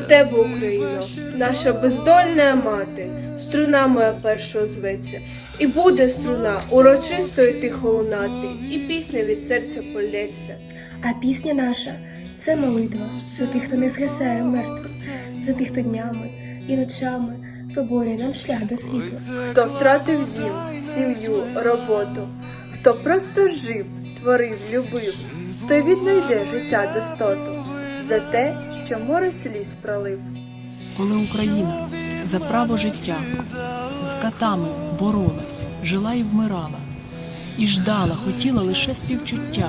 тебе, Україно, наша бездольна мати, струна моя перша озветься, і буде струна урочисто й тихо лунати, і пісня від серця полється. А пісня наша це молитва за тих, хто не згасає мертвих, за тих, хто днями і ночами виборює нам шлях до світла. Хто втратив дім, сім'ю, роботу, хто просто жив, творив, любив, той віднайде життя достоту за те, що море сліз пролив. коли Україна за право життя з катами боролась, жила і вмирала, і ждала, хотіла лише співчуття.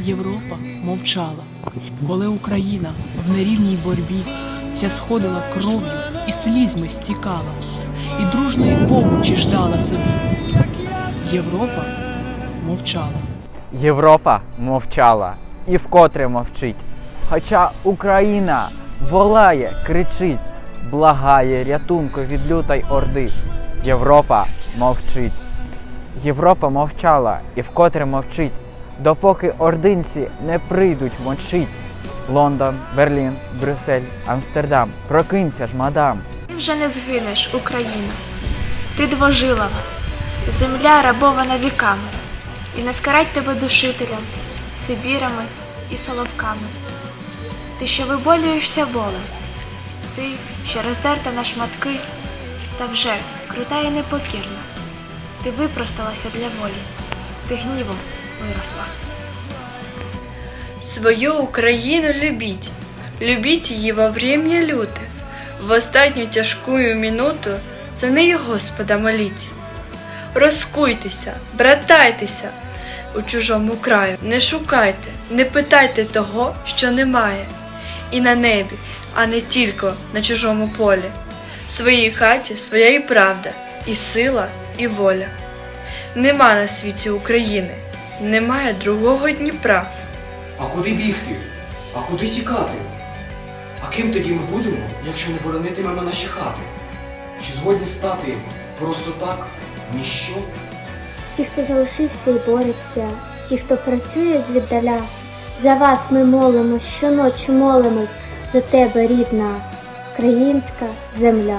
Європа мовчала, коли Україна в нерівній борьбі вся сходила кров'ю і слізьми стікала, і дружної помочі ждала собі. Європа мовчала. Європа мовчала і вкотре мовчить. Хоча Україна волає, кричить, благає рятунку від лютої орди. Європа мовчить. Європа мовчала і вкотре мовчить, допоки ординці не прийдуть мочить. Лондон, Берлін, Брюссель, Амстердам. Прокинься ж, мадам. Ти вже не згинеш, Україна. Ти двожилова, земля рабована віками, і не скарать тебе душителям, сибірами і соловками. Ти, що виболюєшся болем, ти, що роздерта на шматки, та вже крута і непокірна. Ти випросталася для волі, ти гнівом виросла. Свою Україну любіть, любіть її во время люте, в останню тяжкую минуту за неї Господа моліть. Розкуйтеся, братайтеся у чужому краю, не шукайте, не питайте того, що немає, і на небі, а не тільки на чужому полі. В своїй хаті своя і правда, і сила, і воля. Нема на світі України, немає другого Дніпра. А куди бігти? А куди тікати? А ким тоді ми будемо, якщо не боронитимемо наші хати? Чи згодні стати просто так, ніщо? Всі, хто залишився і бореться, всі, хто працює звіддаля, за вас ми молимо, щоночі молимось за тебе, рідна українська земля.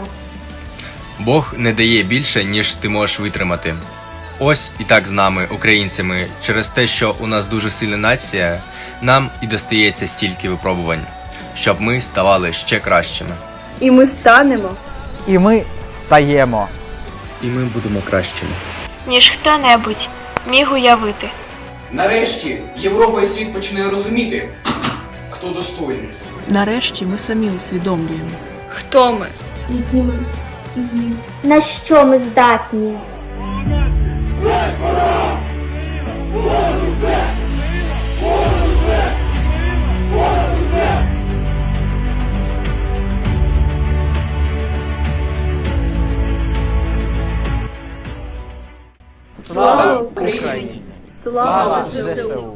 Бог не дає більше, ніж ти можеш витримати. Ось і так з нами, українцями, через те, що у нас дуже сильна нація, нам і достається стільки випробувань, щоб ми ставали ще кращими. І ми станемо. І ми стаємо. І ми будемо кращими. Ніж хто-небудь міг уявити. Нарешті Європа і світ починає розуміти, хто достойний. Нарешті ми самі усвідомлюємо. Хто ми? Які ми і На що ми здатні? Слава Україні! Слава Ісусу!